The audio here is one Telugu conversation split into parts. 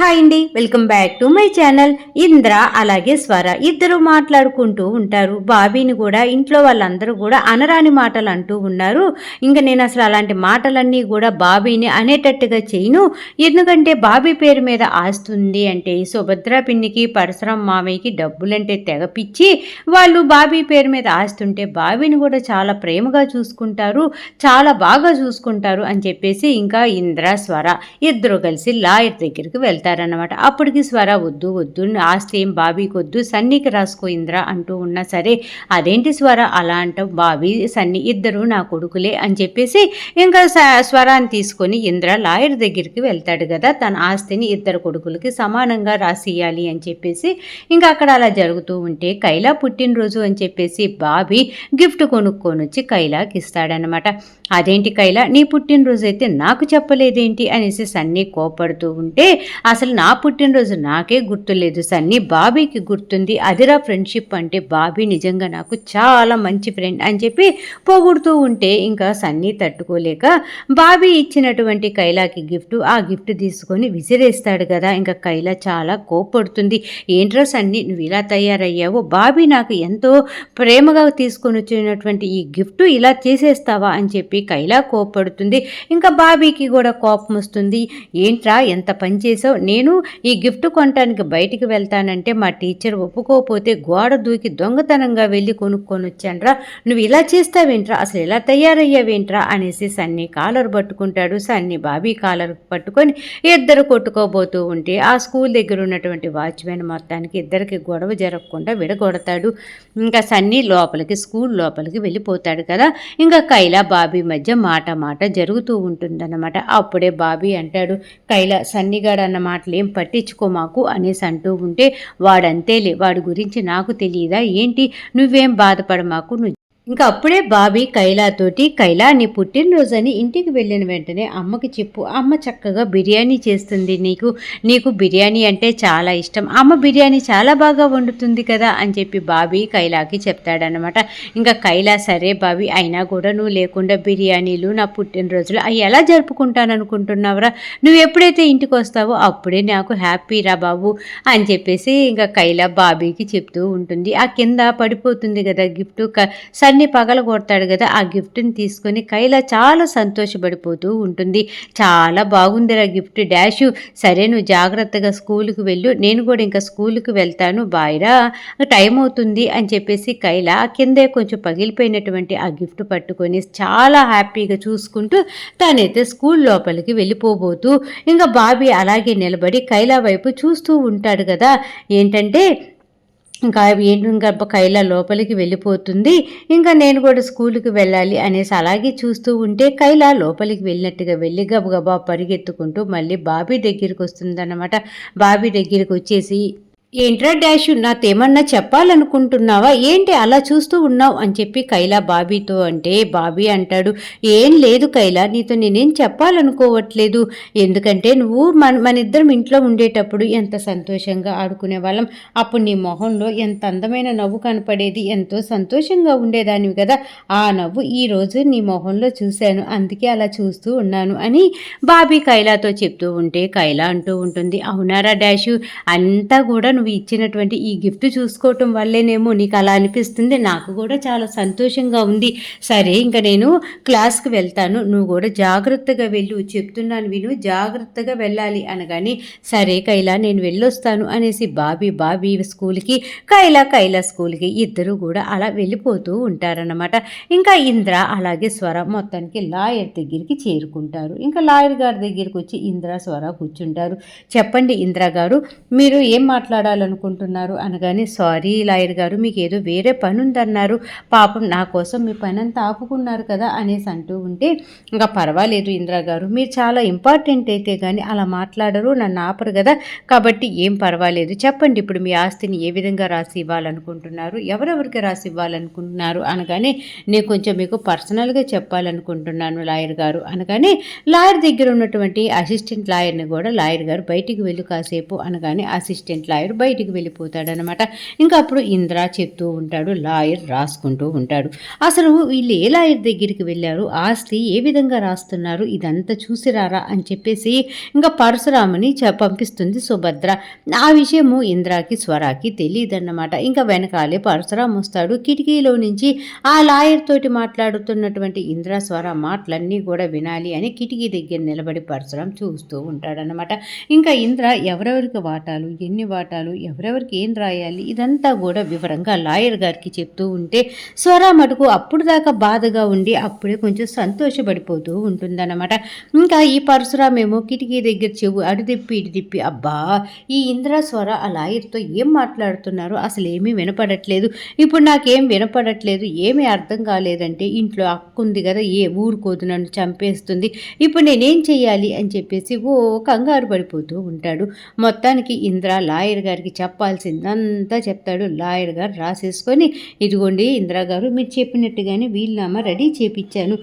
హాయ్ అండి welcome back to my channel. Indra అలాగే స్వర ఇద్దరు మాట్లాడుకుంటూ ఉంటారు. బాబీని కూడా ఇంట్లో వాళ్ళందరూ కూడా అనరాని మాటలు అంటూ ఉన్నారు. ఇంకా నేను అసలు అలాంటి మాటలన్నీ కూడా బాబీని అనేటట్టుగా చేయను. ఎందుకంటే బాబీ పేరు మీద ఆస్తుంది అంటే సుభద్ర పిన్నికి పరశురాం మామయ్యకి డబ్బులంటే తెగపిచ్చి వాళ్ళు బాబీ పేరు మీద ఆస్తుంటే బాబీని కూడా చాలా ప్రేమగా చూసుకుంటారు చాలా బాగా చూసుకుంటారు అని చెప్పేసి ఇంకా ఇంద్ర స్వర ఇద్దరు కలిసి లాయర్ దగ్గరికి అంటారనమాట అప్పటికి స్వర వద్దు వద్దు ఆస్తి ఏం బాబీకి వద్దు సన్నీకి రాసుకో ఇంద్ర అంటూ ఉన్నా సరే అదేంటి స్వర? అలా అంటావు బాబీ సన్ని ఇద్దరు నా కొడుకులే అని చెప్పేసి ఇంకా స్వరాన్ని తీసుకొని ఇంద్ర లాయర్ దగ్గరికి వెళ్తాడు కదా. తన ఆస్తిని ఇద్దరు కొడుకులకి సమానంగా రాసియాలి అని చెప్పేసి ఇంకా అక్కడ అలా జరుగుతూ ఉంటే కైలా పుట్టినరోజు అని చెప్పేసి బాబీ గిఫ్ట్ కొనుక్కొని వచ్చి కైలాకి ఇస్తాడనమాట అదేంటి కైలా? నీ పుట్టినరోజు అయితే నాకు చెప్పలేదేంటి? అనేసి సన్నీ కోపడుతూ ఉంటే అసలు నా పుట్టినరోజు నాకే గుర్తులేదు సన్నీ బాబీకి గుర్తుంది. అదిరా ఫ్రెండ్షిప్ అంటే బాబీ నిజంగా నాకు చాలా మంచి ఫ్రెండ్ అని చెప్పి పొగుడుతూ ఉంటే ఇంకా సన్నీ తట్టుకోలేక బాబీ ఇచ్చినటువంటి కైలాకి గిఫ్ట్ ఆ గిఫ్ట్ తీసుకొని విసిరేస్తాడు కదా. ఇంకా కైలా చాలా కోపడుతుంది ఏంట్రా సన్నీ నువ్వు ఇలా తయారయ్యావో? బాబీ నాకు ఎంతో ప్రేమగా తీసుకొని వచ్చినటువంటి ఈ గిఫ్ట్ ఇలా చేసేస్తావా అని చెప్పి కైలా కోపడుతుంది ఇంకా బాబీకి కూడా కోపం వస్తుంది. ఏంట్రా ఎంత పని చేసావు? నేను ఈ గిఫ్ట్ కొనటానికి బయటికి వెళ్తానంటే మా టీచర్ ఒప్పుకోకపోతే గోడ దూకి దొంగతనంగా వెళ్ళి కొనుక్కొని వచ్చానురా. నువ్వు ఇలా చేస్తావేంట్రా? అసలు ఇలా తయారయ్యావేంట్రా? అనేసి సన్నీ కాలర్ పట్టుకుంటాడు. సన్నీ బాబీ కాలర్ పట్టుకొని ఇద్దరు కొట్టుకోబోతూ ఉంటే ఆ స్కూల్ దగ్గర ఉన్నటువంటి వాచ్మెన్ మొత్తానికి ఇద్దరికి గొడవ జరగకుండా విడగొడతాడు. ఇంకా సన్నీ లోపలికి స్కూల్ లోపలికి వెళ్ళిపోతాడు కదా. ఇంకా కైలా బాబీ మధ్య మాట మాట జరుగుతూ ఉంటుందన్నమాట. అప్పుడే బాబీ అంటాడు కైలా సన్నిగాడు అన్నమాట మాటలేం పట్టించుకో మాకు అనేసి అంటూ ఉంటే వాడంతేలే వాడి గురించి నాకు తెలియదా? ఏంటి? నువ్వేం బాధపడ మాకు నువ్వు ఇంకా అప్పుడే బాబీ కైలాతోటి కైలా నీ పుట్టినరోజని ఇంటికి వెళ్ళిన వెంటనే అమ్మకి చెప్పు అమ్మ చక్కగా బిర్యానీ చేస్తుంది నీకు నీకు బిర్యానీ అంటే చాలా ఇష్టం. అమ్మ బిర్యానీ చాలా బాగా వండుతుంది కదా అని చెప్పి బాబీ కైలాకి చెప్తాడనమాట ఇంకా కైలా సరే బాబీ అయినా కూడా నువ్వు లేకుండా బిర్యానీలు నా పుట్టినరోజులు అవి ఎలా జరుపుకుంటాను అనుకుంటున్నావురా? నువ్వు ఎప్పుడైతే ఇంటికి వస్తావో అప్పుడే నాకు హ్యాపీ రా బాబు అని చెప్పేసి ఇంకా కైలా బాబీకి చెప్తూ ఉంటుంది. ఆ కింద పడిపోతుంది కదా గిఫ్ట్ సన్ పగల పగలగొడతాడు కదా ఆ గిఫ్ట్ని తీసుకొని కైలా చాలా సంతోషపడిపోతూ ఉంటుంది. చాలా బాగుందిరా గిఫ్ట్ డాష్. సరే నువ్వు జాగ్రత్తగా స్కూల్కి వెళ్ళు. నేను కూడా ఇంకా స్కూల్కి వెళ్తాను. బాయ్రా టైం అవుతుంది అని చెప్పేసి కైలా కిందే కొంచెం పగిలిపోయినటువంటి ఆ గిఫ్ట్ పట్టుకొని చాలా హ్యాపీగా చూసుకుంటూ తనైతే స్కూల్ లోపలికి వెళ్ళిపోబోతూ ఇంకా బాబీ అలాగే నిలబడి కైలా వైపు చూస్తూ ఉంటాడు కదా. ఏంటంటే ఇంకా ఏంటి ఇంకా కైలా లోపలికి వెళ్ళిపోతుంది. ఇంకా నేను కూడా స్కూల్కి వెళ్ళాలి అనేసి అలాగే చూస్తూ ఉంటే కైలా లోపలికి వెళ్ళినట్టుగా వెళ్ళి గబగబా పరిగెత్తుకుంటూ మళ్ళీ బాబీ దగ్గరికి వస్తుందన్నమాట. బాబీ దగ్గరికి వచ్చేసి ఏంట్రా డాషు నాతేమన్నా చెప్పాలనుకుంటున్నావా? ఏంటి అలా చూస్తూ ఉన్నావు? అని చెప్పి కైలా బాబీతో అంటే బాబీ అంటాడు ఏం లేదు కైలా నీతో నేనేం చెప్పాలనుకోవట్లేదు. ఎందుకంటే నువ్వు మన మన ఇద్దరం ఇంట్లో ఉండేటప్పుడు ఎంత సంతోషంగా ఆడుకునే వాళ్ళం అప్పుడు నీ మొహంలో ఎంత అందమైన నవ్వు కనపడేది ఎంతో సంతోషంగా ఉండేదానివి కదా. ఆ నవ్వు ఈరోజు నీ మొహంలో చూశాను అందుకే అలా చూస్తూ ఉన్నాను అని బాబీ కైలాతో చెప్తూ ఉంటే కైలా అంటూ ఉంటుంది అవునారా డాషు అంతా కూడా నువ్వు ఇచ్చినటువంటి ఈ గిఫ్ట్ చూసుకోవటం వల్లేనేమో నీకు అలా అనిపిస్తుంది. నాకు కూడా చాలా సంతోషంగా ఉంది. సరే ఇంకా నేను క్లాస్కి వెళ్తాను. నువ్వు కూడా జాగ్రత్తగా వెళ్ళు. చెప్తున్నాను విను. జాగ్రత్తగా వెళ్ళాలి అనగాని సరే కైలా నేను వెళ్ళొస్తాను అనేసి బాబీ బాబీ స్కూల్కి కైలా కైలా స్కూల్కి ఇద్దరు కూడా అలా వెళ్ళిపోతూ ఉంటారన్నమాట. ఇంకా ఇంద్ర అలాగే స్వర మొత్తానికి లాయర్ దగ్గరికి చేరుకుంటారు. ఇంకా లాయర్ గారి దగ్గరికి వచ్చి ఇంద్ర స్వర కూర్చుంటారు. చెప్పండి ఇంద్ర గారు మీరు ఏం మాట్లాడాలనుకుంటున్నారు అనగానే సారీ లాయర్ గారు మీకు ఏదో వేరే పని ఉందన్నారు పాపం నా కోసం మీ పని అంతా ఆపుకున్నారు కదా అనేసి అంటూ ఉంటే ఇంకా పర్వాలేదు ఇంద్ర గారు మీరు చాలా ఇంపార్టెంట్ అయితే కానీ అలా మాట్లాడరు నన్ను ఆపరు కదా. కాబట్టి ఏం పర్వాలేదు. చెప్పండి ఇప్పుడు మీ ఆస్తిని ఏ విధంగా రాసి ఇవ్వాలనుకుంటున్నారు? ఎవరెవరికి రాసి ఇవ్వాలనుకుంటున్నారు? అనగానే నేను కొంచెం మీకు పర్సనల్గా చెప్పాలనుకుంటున్నాను లాయర్ గారు. అనగానే లాయర్ దగ్గర ఉన్నటువంటి అసిస్టెంట్ లాయర్ని కూడా లాయర్ గారు బయటికి వెళ్ళి కాసేపు. అనగానే అసిస్టెంట్ లాయర్ బయటికి వెళ్ళిపోతాడనమాట. ఇంకా అప్పుడు ఇంద్ర చెప్తూ ఉంటాడు లాయర్ రాసుకుంటూ ఉంటాడు. అసలు వీళ్ళు ఏ లాయర్ దగ్గరికి వెళ్ళారు? ఆస్తి ఏ విధంగా రాస్తున్నారు? ఇదంతా చూసిరారా అని చెప్పేసి ఇంకా పరశురాముని చ- పంపిస్తుంది సుభద్ర. ఆ విషయము ఇంద్రాకి స్వరాకి తెలియదన్నమాట. ఇంకా వెనకాలే పరశురాం వస్తాడు. కిటికీలో నుంచి ఆ లాయర్ తోటి మాట్లాడుతున్నటువంటి ఇంద్ర స్వర మాటలన్నీ కూడా వినాలి అని కిటికీ దగ్గర నిలబడి పరశురాం చూస్తూ ఉంటాడనమాట ఇంకా ఇంద్ర ఎవరెవరికి వాటాలు? ఎన్ని వాటాలు? ఎవరెవరికి ఏం రాయాలి? ఇదంతా కూడా వివరంగా లాయర్ గారికి చెప్తూ ఉంటే స్వర మటుకు అప్పుడు దాకా బాధగా ఉండి అప్పుడే కొంచెం సంతోషపడిపోతూ ఉంటుందన్నమాట. ఇంకా ఈ పరశురామేమో కిటికీ దగ్గర చెవు అటు తిప్పి ఇటు తిప్పి అబ్బా ఈ ఇంద్ర స్వర ఆ లాయర్తో ఏం మాట్లాడుతున్నారు? అసలు ఏమీ వినపడట్లేదు. ఇప్పుడు నాకేం వినపడట్లేదు ఏమీ అర్థం కాలేదంటే ఇంట్లో అక్కుంది కదా ఏ ఊరుకోదు నన్ను చంపేస్తుంది. ఇప్పుడు నేనేం చెయ్యాలి? అని చెప్పేసి ఓ కంగారు పడిపోతూ ఉంటాడు. మొత్తానికి ఇంద్ర లాయర్ గారికి చెప్పాల్సిందంతా చెప్తాడు లాయర్ గారు. రాసేసుకొని ఇదిగోండి ఇందిరా గారు మీరు చెప్పినట్టుగానే వీలునామా రెడీ చేపించాను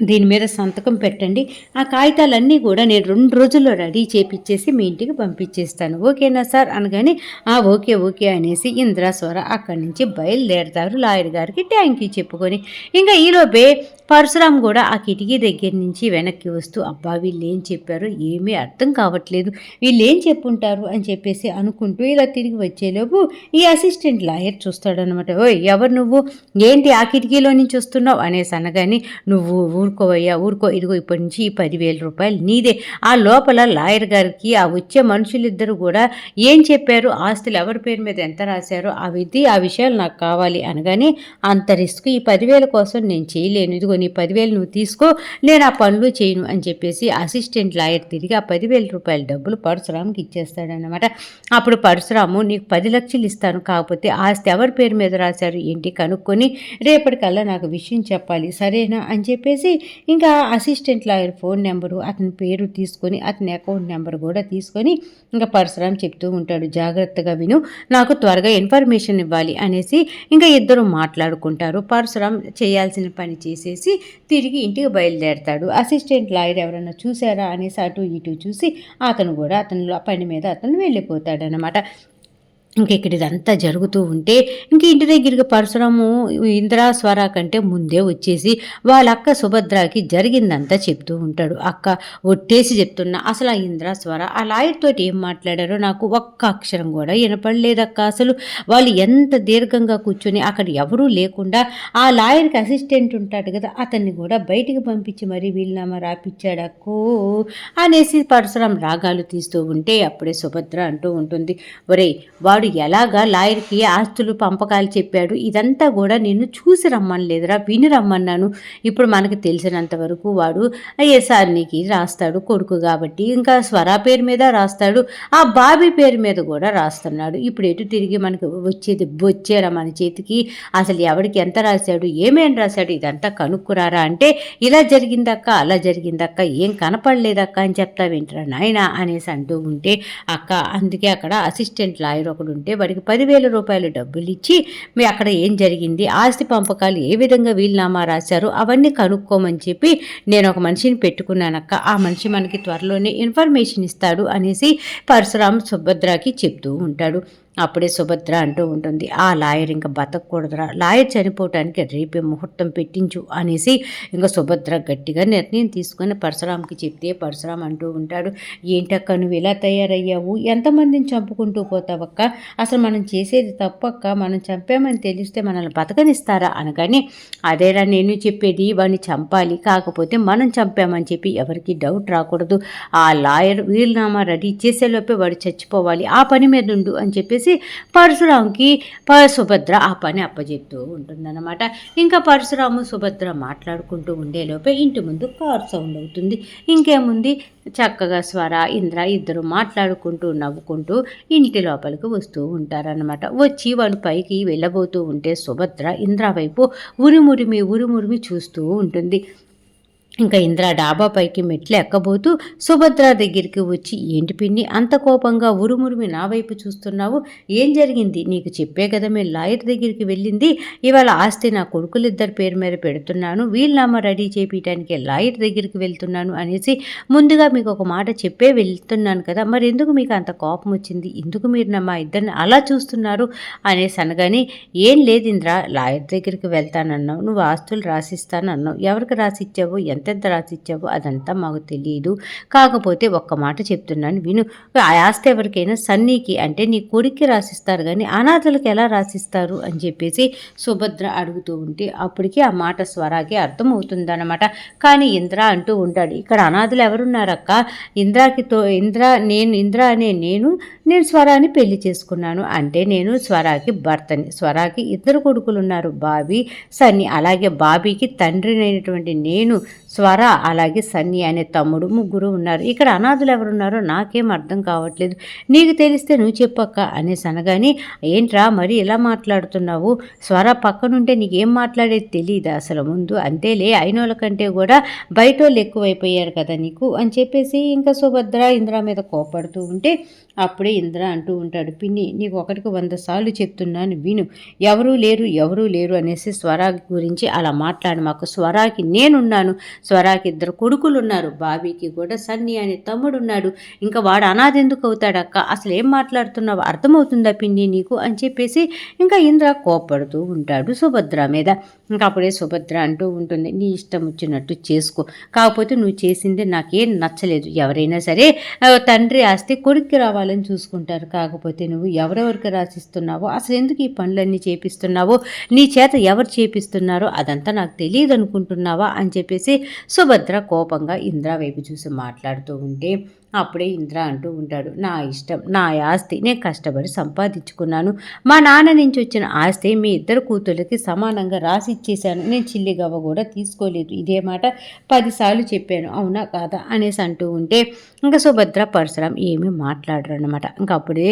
దీని మీద సంతకం పెట్టండి. ఆ కాగితాలన్నీ కూడా నేను రెండు రోజుల్లో రెడీ చేపిచ్చేసి మీ ఇంటికి పంపించేస్తాను ఓకేనా సార్? అనగానే ఆ ఓకే ఓకే అనేసి ఇంద్రాస్వర అక్కడి నుంచి బయలుదేరతారు లాయర్ గారికి థ్యాంక్ యూ చెప్పుకొని. ఇంకా ఈలోపే పరశురామ్ కూడా ఆ కిటికీ దగ్గర నుంచి వెనక్కి వస్తూ అబ్బా వీళ్ళు ఏం చెప్పారు ఏమీ అర్థం కావట్లేదు. వీళ్ళు ఏం చెప్పుంటారు? అని చెప్పేసి అనుకుంటూ ఇలా తిరిగి వచ్చేలోపు ఈ అసిస్టెంట్ లాయర్ చూస్తాడనమాట ఓయ్ ఎవరు నువ్వు? ఏంటి ఆ కిటికీలో నుంచి వస్తున్నావు? అనేసి అనగానే నువ్వు ఊరుకోవయ్యా ఊరుకో. ఇదిగో ఇప్పటి నుంచి ఈ పదివేల రూపాయలు నీదే. ఆ లోపల లాయర్ గారికి ఆ వచ్చే మనుషులిద్దరూ కూడా ఏం చెప్పారు? ఆస్తులు ఎవరి పేరు మీద ఎంత రాశారో? ఆ విధి ఆ విషయాలు నాకు కావాలి అనగానే అంత రిస్క్ ఈ పదివేల కోసం నేను చేయలేను. ఇదిగో నీ పదివేలు నువ్వు తీసుకో నేను ఆ పనులు చేయను అని చెప్పేసి అసిస్టెంట్ లాయర్ తిరిగి ఆ పదివేల రూపాయల డబ్బులు పరశురాముకి ఇచ్చేస్తాడనమాట అప్పుడు పరశురాము నీకు పది లక్షలు ఇస్తాను కాకపోతే ఆస్తి ఎవరి పేరు మీద రాశారు? ఏంటి? కనుక్కొని రేపటికల్లా నాకు విషయం చెప్పాలి సరేనా? అని చెప్పేసి ఇంకా అసిస్టెంట్ లాయర్ ఫోన్ నెంబరు అతని పేరు తీసుకొని అతని అకౌంట్ నెంబర్ కూడా తీసుకొని ఇంకా పరశురామ్ చెప్తూ ఉంటాడు. జాగ్రత్తగా విను నాకు త్వరగా ఇన్ఫర్మేషన్ ఇవ్వాలి అనేసి ఇంకా ఇద్దరు మాట్లాడుకుంటారు. పరశురామ్ చేయాల్సిన పని చేసేసి తిరిగి ఇంటికి బయలుదేరతాడు. అసిస్టెంట్ లాయర్ ఎవరైనా చూసారా అనేసి అటు ఇటు చూసి అతను కూడా అతను పని మీద అతను వెళ్ళిపోతాడనమాట ఇంక ఇక్కడ ఇదంతా జరుగుతూ ఉంటే ఇంక ఇంటి దగ్గరికి పరశురాము ఇంద్రాస్వర కంటే ముందే వచ్చేసి వాళ్ళ అక్క సుభద్రకి జరిగిందంతా చెప్తూ ఉంటాడు. అక్క ఒట్టేసి చెప్తున్నా అసలు ఆ ఇంద్రాస్వర ఆ లాయర్ తోటి ఏం మాట్లాడారో నాకు ఒక్క అక్షరం కూడా వినపడలేదక్క. అసలు వాళ్ళు ఎంత దీర్ఘంగా కూర్చొని అక్కడ ఎవరూ లేకుండా ఆ లాయర్కి అసిస్టెంట్ ఉంటాడు కదా అతన్ని కూడా బయటికి పంపించి మరీ వీళ్ళనామా రాపిచ్చాడక్కో అనేసి పరశురాం రాగాలు తీస్తూ ఉంటే అప్పుడే సుభద్ర అంటూ ఉంటుంది ఒరేయ్ వాడు ఎలాగా లాయర్కి ఆస్తులు పంపకాలు చెప్పాడు ఇదంతా కూడా నిన్ను చూసి రమ్మని లేదురా విని రమ్మన్నాను. ఇప్పుడు మనకు తెలిసినంత వరకు వాడు సార్ రాస్తాడు కొడుకు కాబట్టి ఇంకా స్వరా పేరు మీద రాస్తాడు ఆ బాబీ పేరు మీద కూడా రాస్తున్నాడు. ఇప్పుడు ఎటు తిరిగి మనకు వచ్చేది వచ్చేరా మన చేతికి? అసలు ఎవడికి ఎంత రాశాడు ఏమేం రాశాడు ఇదంతా కనుక్కురారా అంటే ఇలా జరిగిందక్క అలా జరిగిందక్క ఏం కనపడలేదక్క అని చెప్తా వింటారా నాయనా అనేసి అంటూ ఉంటే అక్క అందుకే అక్కడ అసిస్టెంట్ లాయర్ ఒకడు ఉంటే వాడికి పదివేల రూపాయలు డబ్బులు ఇచ్చి మీ అక్కడ ఏం జరిగింది? ఆస్తి పంపకాలు ఏ విధంగా వీలునామా రాశారు? అవన్నీ కనుక్కోమని చెప్పి నేను ఒక మనిషిని పెట్టుకున్నానక్క. ఆ మనిషి మనకి త్వరలోనే ఇన్ఫర్మేషన్ ఇస్తాడు అనేసి పరశురామ్ సుభద్రకి చెప్తూ ఉంటాడు. అప్పుడే సుభద్ర అంటూ ఉంటుంది ఆ లాయర్ ఇంకా బతకూడదురా. లాయర్ చనిపోవటానికి రేపే ముహూర్తం పెట్టించు అనేసి ఇంకా సుభద్ర గట్టిగా నిర్ణయం తీసుకొని పరశురామ్కి చెప్తే పరశురామ్ అంటూ ఉంటాడు ఏంటక్క నువ్వు ఇలా తయారయ్యావు? ఎంతమందిని చంపుకుంటూ పోతావక్క? అసలు మనం చేసేది తప్పక్క? మనం చంపామని తెలిస్తే మనల్ని బతకనిస్తారా? అనగానే అదేరా నేను చెప్పేది వాడిని చంపాలి. కాకపోతే మనం చంపామని చెప్పి ఎవరికి డౌట్ రాకూడదు. ఆ లాయర్ వీలునామా రెడీ చేసేలోపే వాడు చచ్చిపోవాలి. ఆ పని మీద ఉండు అని చెప్పి చెప్పేసి పరశురాంకి ప సుభద్ర ఆ పని అప్పచెప్తూ ఉంటుందన్నమాట. ఇంకా పరశురాము సుభద్ర మాట్లాడుకుంటూ ఉండేలోపే ఇంటి ముందు కార్ సౌండ్ అవుతుంది. ఇంకేముంది? చక్కగా స్వర ఇంద్ర ఇద్దరు మాట్లాడుకుంటూ నవ్వుకుంటూ ఇంటి లోపలికి వస్తూ ఉంటారనమాట వచ్చి వాళ్ళు పైకి వెళ్ళబోతూ ఉంటే సుభద్ర ఇంద్ర వైపు ఉరిమురిమి ఉరిమురిమి చూస్తూ ఉంటుంది. ఇంకా ఇంద్ర డాబా పైకి మెట్లు ఎక్కబోతూ సుభద్ర దగ్గరికి వచ్చి ఏంటి పిన్ని అంత కోపంగా ఉరుమురుమి నా వైపు చూస్తున్నావు? ఏం జరిగింది? నీకు చెప్పే కదా మేము లాయర్ దగ్గరికి వెళ్ళింది. ఇవాళ ఆస్తి నా కొడుకులిద్దరి పేరు మీద పెడుతున్నాను. వీళ్ళనామా రెడీ చేపించడానికి లాయర్ దగ్గరికి వెళ్తున్నాను అనేసి ముందుగా మీకు ఒక మాట చెప్పే వెళ్తున్నాను కదా. మరి ఎందుకు మీకు అంత కోపం వచ్చింది? ఎందుకు మీరు నా మా ఇద్దరిని అలా చూస్తున్నారు? అనేసి అనగానే ఏం లేదు ఇంద్ర లాయర్ దగ్గరికి వెళ్తానన్నావు. నువ్వు ఆస్తులు రాసిస్తానన్నావు. ఎవరికి రాసిచ్చావు ఎంతెంత రాసిచ్చావో అదంతా మాకు తెలియదు కాకపోతే ఒక్క మాట చెప్తున్నాను విను. ఆ ఆస్తి ఎవరికైనా సన్నీకి అంటే నీ కొడుక్కి రాసిస్తారు కానీ అనాథలకు ఎలా రాసిస్తారు అని చెప్పేసి సుభద్ర అడుగుతూ ఉంటే అప్పటికి ఆ మాట స్వరాకి అర్థమవుతుందన్నమాట. కానీ ఇంద్ర అంటూ ఉంటాడు ఇక్కడ అనాథలు ఎవరున్నారక్క? ఇంద్రాకి తో ఇంద్ర నేను ఇంద్ర అనే నేను నేను స్వరాన్ని పెళ్ళి చేసుకున్నాను. అంటే నేను స్వరాకి భర్తని. స్వరాకి ఇద్దరు కొడుకులు ఉన్నారు బాబీ సన్ని. అలాగే బాబీకి తండ్రినైనటువంటి నేను స్వర అలాగే సన్ని అనే తమ్ముడు ముగ్గురు ఉన్నారు. ఇక్కడ అనాథులు ఎవరున్నారో నాకేం అర్థం కావట్లేదు. నీకు తెలిస్తే నువ్వు చెప్పక్క అనేసి అనగానే ఏంట్రా మరి ఇలా మాట్లాడుతున్నావు? స్వర పక్కనుంటే నీకేం మాట్లాడేది తెలియదు అసలు ముందు? అంతేలే అయినోళ్ళ కంటే కూడా బయట వాళ్ళు ఎక్కువైపోయారు కదా నీకు? అని చెప్పేసి ఇంకా సుభద్ర ఇంద్ర మీద కోపడుతూ ఉంటే అప్పుడే ఇంద్ర అంటూ ఉంటాడు పిన్ని నీకు ఒకటికి వంద సార్లు చెప్తున్నాను విను. ఎవరూ లేరు ఎవరూ లేరు అనేసి స్వరాకి గురించి అలా మాట్లాడు. మాకు స్వరాకి నేనున్నాను. స్వరాకి ఇద్దరు కొడుకులు ఉన్నారు బాబీకి కూడా సన్ని అనే తమ్ముడు ఉన్నాడు ఇంకా వాడు అనాథెందుకు అవుతాడక్క అసలు ఏం మాట్లాడుతున్నావు? అర్థమవుతుందా పిన్ని నీకు? అని చెప్పేసి ఇంకా ఇంద్ర కోప్పడుతూ ఉంటాడు సుభద్ర మీద. ఇంకా అప్పుడే సుభద్ర అంటూ ఉంటుంది నీ ఇష్టం వచ్చినట్టు చేసుకో. కాకపోతే నువ్వు చేసింది నాకేం నచ్చలేదు. ఎవరైనా సరే తండ్రి ఆస్తి కొడుక్కి రావాలని చూసుకుంటారు. కాకపోతే నువ్వు ఎవరెవరికి రాసిస్తున్నావో అసలు ఎందుకు ఈ పనులన్నీ చేపిస్తున్నావో నీ చేత ఎవరు చేపిస్తున్నారో అదంతా నాకు తెలియదు అనుకుంటున్నావా? అని చెప్పేసి సుభద్ర కోపంగా ఇంద్ర వైపు చూసి మాట్లాడుతూ ఉంటే అప్పుడే ఇంద్ర అంటూ ఉంటాడు నా ఇష్టం నా ఆస్తి నేను కష్టపడి సంపాదించుకున్నాను. మా నాన్న నుంచి వచ్చిన ఆస్తి మీ ఇద్దరు కూతుళ్ళకి సమానంగా రాసి ఇచ్చేశాను. నేను చిల్లిగవ్వ కూడా తీసుకోలేదు. ఇదే మాట పదిసార్లు చెప్పాను. అవునా కాదా? అనేసి అంటూ ఉంటే ఇంకా సుభద్ర పరశురాం ఏమీ మాట్లాడరు అనమాట ఇంకా అప్పుడే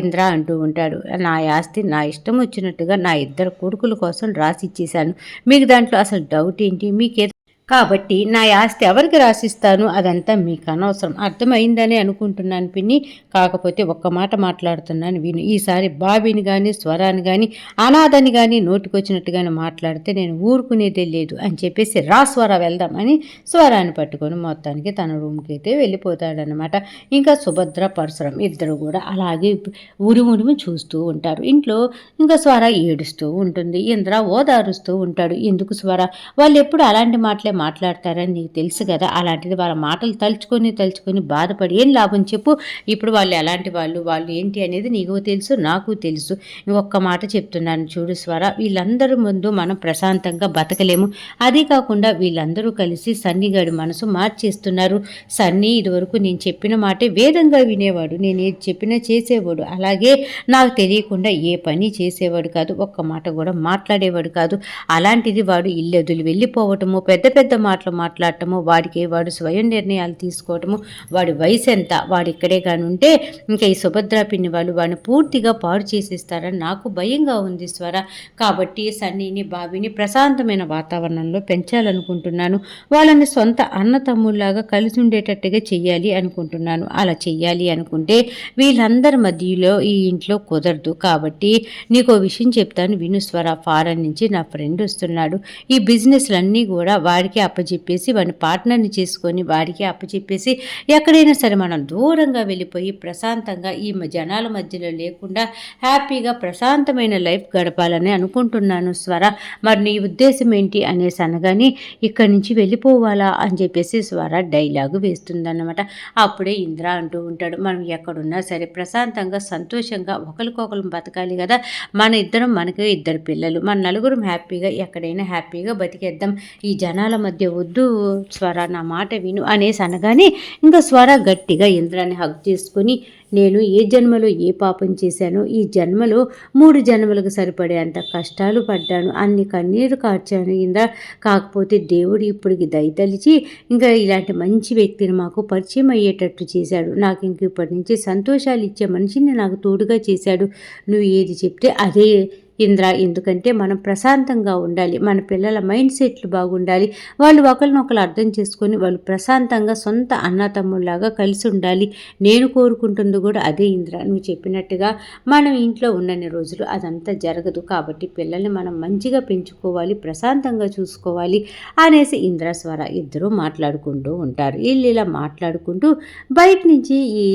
ఇంద్ర అంటూ ఉంటాడు నా ఆస్తి నా ఇష్టం వచ్చినట్టుగా నా ఇద్దరు కొడుకుల కోసం రాసి ఇచ్చేశాను. మీకు దాంట్లో అసలు డౌట్ ఏంటి? మీకే కాబట్టి నా ఆస్తి ఎవరికి రాసిస్తాను? అదంతా మీకు అనవసరం అర్థమైందని అనుకుంటున్నాను పిన్ని. కాకపోతే ఒక్క మాట మాట్లాడుతున్నాను విను. ఈసారి బాబిని కానీ స్వరాన్ని కానీ అనాథని కానీ నోటికొచ్చినట్టుగానే మాట్లాడితే నేను ఊరుకునేదే లేదు అని చెప్పేసి రా స్వర వెళ్దామని స్వరాన్ని పట్టుకొని మొత్తానికి తన రూమ్కి అయితే వెళ్ళిపోతాడనమాట ఇంకా సుభద్ర పరశురం ఇద్దరు కూడా అలాగే ఉరిమురిమి చూస్తూ ఉంటారు. ఇంట్లో ఇంకా స్వర ఏడుస్తూ ఉంటుంది. ఇంద్ర ఓదారుస్తూ ఉంటాడు. ఎందుకు స్వర? వాళ్ళు ఎప్పుడు అలాంటి మాటలే మాట్లాడతారని నీకు తెలుసు కదా అలాంటిది వాళ్ళ మాటలు తలుచుకొని తలుచుకొని బాధపడి ఏం లాభం చెప్పు. ఇప్పుడు వాళ్ళు ఎలాంటి వాళ్ళు వాళ్ళు ఏంటి అనేది నీకు తెలుసు నాకు తెలుసు. ఒక్క మాట చెప్తున్నాను చూడు స్వర వీళ్ళందరూ ముందు మనం ప్రశాంతంగా బతకలేము. అదే కాకుండా వీళ్ళందరూ కలిసి సన్నిగాడి మనసు మార్చేస్తున్నారు. సన్నీ ఇదివరకు నేను చెప్పిన మాటే వేదంగా వినేవాడు నేను ఏది చెప్పినా చేసేవాడు. అలాగే నాకు తెలియకుండా ఏ పని చేసేవాడు కాదు ఒక్క మాట కూడా మాట్లాడేవాడు కాదు. అలాంటిది వాడు ఇల్లెదులు వెళ్ళిపోవటము పెద్ద పెద్ద పెద్ద మాటలు మాట్లాడటము వాడికి వాడు స్వయం నిర్ణయాలు తీసుకోవటము వాడి వయసు ఎంత వాడు ఇక్కడే కానీ ఉంటే ఇంకా ఈ సుభద్ర పిన్ని వాళ్ళు వాడిని పూర్తిగా పాడు చేసేస్తారని నాకు భయంగా ఉంది స్వర. కాబట్టి సన్నీని బావిని ప్రశాంతమైన వాతావరణంలో పెంచాలనుకుంటున్నాను. వాళ్ళని సొంత అన్న తమ్ముళ్ళలాగా కలిసి ఉండేటట్టుగా చెయ్యాలి అనుకుంటున్నాను. అలా చెయ్యాలి అనుకుంటే వీళ్ళందరి మధ్యలో ఈ ఇంట్లో కుదరదు. కాబట్టి నీకు విషయం చెప్తాను విను స్వర. ఫారెన్ నుంచి నా ఫ్రెండ్ వస్తున్నాడు. ఈ బిజినెస్లన్నీ కూడా వాడికి అప్పచెప్పేసి వాడిని పార్ట్నర్ని చేసుకొని వాడికి అప్పచెప్పేసి ఎక్కడైనా సరే మనం దూరంగా వెళ్ళిపోయి ప్రశాంతంగా ఈ జనాల మధ్యలో లేకుండా హ్యాపీగా ప్రశాంతమైన లైఫ్ గడపాలని అనుకుంటున్నాను స్వర. మరి నీ ఉద్దేశం ఏంటి అనేసి అనగానే ఇక్కడి నుంచి వెళ్ళిపోవాలా అని చెప్పేసి స్వర డైలాగు వేస్తుందన్నమాట. అప్పుడే ఇంద్ర అంటూ ఉంటాడు మనం ఎక్కడున్నా సరే ప్రశాంతంగా సంతోషంగా ఒకరికొకరు బతకాలి కదా. మన ఇద్దరం మనకి ఇద్దరు పిల్లలు మన నలుగురం హ్యాపీగా ఎక్కడైనా హ్యాపీగా బతికేద్దాం. ఈ జనాల మధ్య వద్దు స్వర నా మాట విను అనేసి అనగానే ఇంకా స్వర గట్టిగా ఇంద్రాన్ని హక్ చేసుకొని నేను ఏ జన్మలో ఏ పాపం చేశానో ఈ జన్మలో మూడు జన్మలకు సరిపడేంత కష్టాలు పడ్డాను అన్ని కన్నీరు కార్చాను ఇంద్ర. కాకపోతే దేవుడు ఇప్పటికి దయతలిచి ఇంకా ఇలాంటి మంచి వ్యక్తిని మాకు పరిచయం అయ్యేటట్టు చేశాడు. నాకు ఇంక ఇప్పటి నుంచి సంతోషాలు ఇచ్చే మనిషిని నాకు తోడుగా చేశాడు. నువ్వు ఏది చెప్తే అదే ఇంద్ర ఎందుకంటే మనం ప్రశాంతంగా ఉండాలి మన పిల్లల మైండ్ సెట్లు బాగుండాలి వాళ్ళు ఒకరినొకరు అర్థం చేసుకొని వాళ్ళు ప్రశాంతంగా సొంత అన్నతమ్ముల్లాగా కలిసి ఉండాలి. నేను కోరుకుంటుంది కూడా అదే ఇంద్ర నువ్వు చెప్పినట్టుగా మనం ఇంట్లో ఉన్నన్ని రోజులు అదంతా జరగదు కాబట్టి పిల్లల్ని మనం మంచిగా పెంచుకోవాలి ప్రశాంతంగా చూసుకోవాలి అనేసి ఇంద్ర స్వర ఇద్దరూ మాట్లాడుకుంటూ ఉంటారు. వీళ్ళు ఇలా మాట్లాడుకుంటూ బయట నుంచి ఈ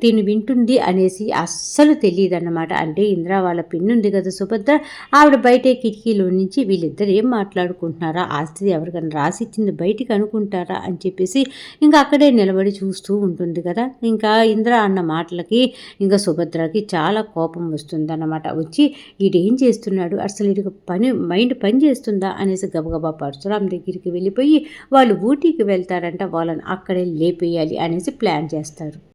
తిని వింటుంది అనేసి అస్సలు తెలియదు అన్నమాట అంటే ఇంద్ర వాళ్ళ పిన్ను ఉంది కదా సుభద్ర. ఆవిడ బయటే కిటికీలో నుంచి వీళ్ళిద్దరు ఏం మాట్లాడుకుంటున్నారా? ఆస్తి ఎవరికైనా రాసిచ్చింది బయటికి అనుకుంటారా? అని చెప్పేసి ఇంకా అక్కడే నిలబడి చూస్తూ ఉంటుంది కదా. ఇంకా ఇంద్ర అన్న మాటలకి ఇంకా సుభద్రకి చాలా కోపం వస్తుంది అన్నమాట వచ్చి ఈడేం చేస్తున్నాడు? అసలు ఇటు పని మైండ్ పని చేస్తుందా? అనేసి గబగబా పరశురాం దగ్గరికి వెళ్ళిపోయి వాళ్ళు ఊటీకి వెళ్తారంట. వాళ్ళని అక్కడే లేపేయాలి అనేసి ప్లాన్ చేస్తారు.